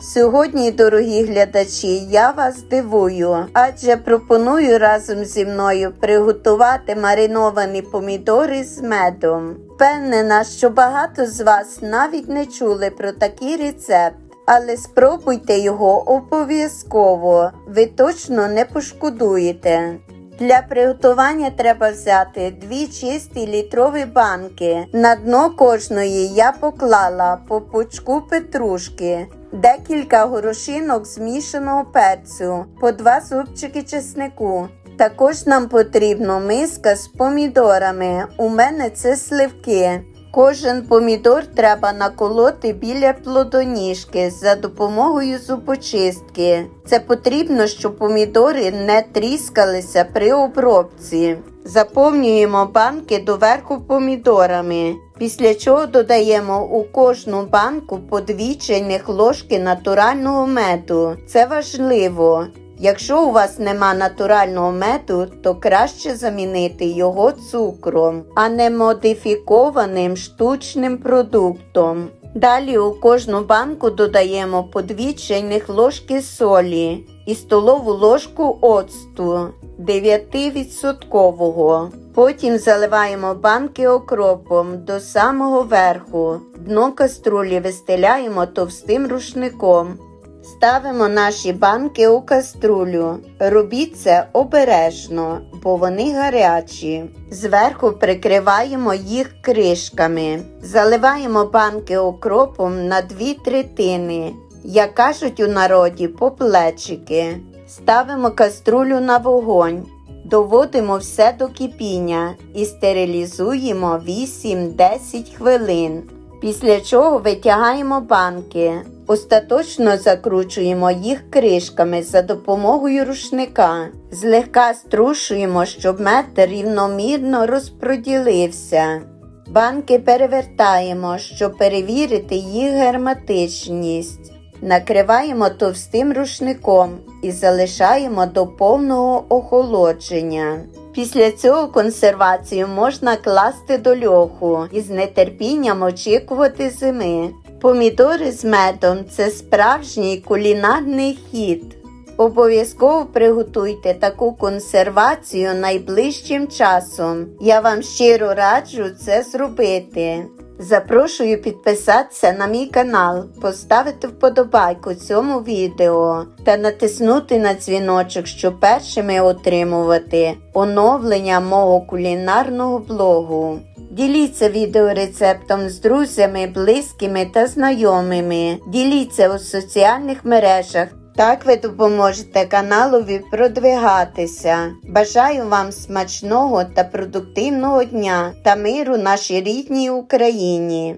Сьогодні, дорогі глядачі, я вас дивую, адже пропоную разом зі мною приготувати мариновані помідори з медом. Впевнена, що багато з вас навіть не чули про такий рецепт. Але спробуйте його обов'язково, ви точно не пошкодуєте. Для приготування треба взяти дві чисті літрові банки. На дно кожної я поклала по пучку петрушки, декілька горошинок змішаного перцю, по два зубчики чеснику. Також нам потрібно миска з помідорами. У мене це сливки. Кожен помідор треба наколоти біля плодоніжки за допомогою зубочистки. Це потрібно, щоб помідори не тріскалися при обробці. Заповнюємо банки доверху помідорами, після чого додаємо у кожну банку по дві чайних ложки натурального меду. Це важливо. Якщо у вас нема натурального меду, то краще замінити його цукром, а не модифікованим штучним продуктом. Далі у кожну банку додаємо по 2 чайних ложки солі і столову ложку оцту 9%. Потім заливаємо банки окропом до самого верху. Дно каструлі вистеляємо товстим рушником. Ставимо наші банки у каструлю. Робіть це обережно, бо вони гарячі. Зверху прикриваємо їх кришками. Заливаємо банки окропом на дві третини. Як кажуть у народі, по плечики. Ставимо каструлю на вогонь. Доводимо все до кипіння і стерилізуємо 8-10 хвилин. Після чого витягаємо банки. Остаточно закручуємо їх кришками за допомогою рушника. Злегка струшуємо, щоб мед рівномірно розпроділився. Банки перевертаємо, щоб перевірити їх герметичність. Накриваємо товстим рушником і залишаємо до повного охолодження. Після цього консервацію можна класти до льоху і з нетерпінням очікувати зими. Помідори з медом це справжній кулінарний хід. Обов'язково приготуйте таку консервацію найближчим часом. Я вам щиро раджу це зробити. Запрошую підписатися на мій канал, поставити вподобайку цьому відео та натиснути на дзвіночок, щоб першими отримувати оновлення мого кулінарного блогу. Діліться відеорецептом з друзями, близькими та знайомими. Діліться у соціальних мережах. Так ви допоможете каналові продвигатися. Бажаю вам смачного та продуктивного дня та миру нашій рідній Україні.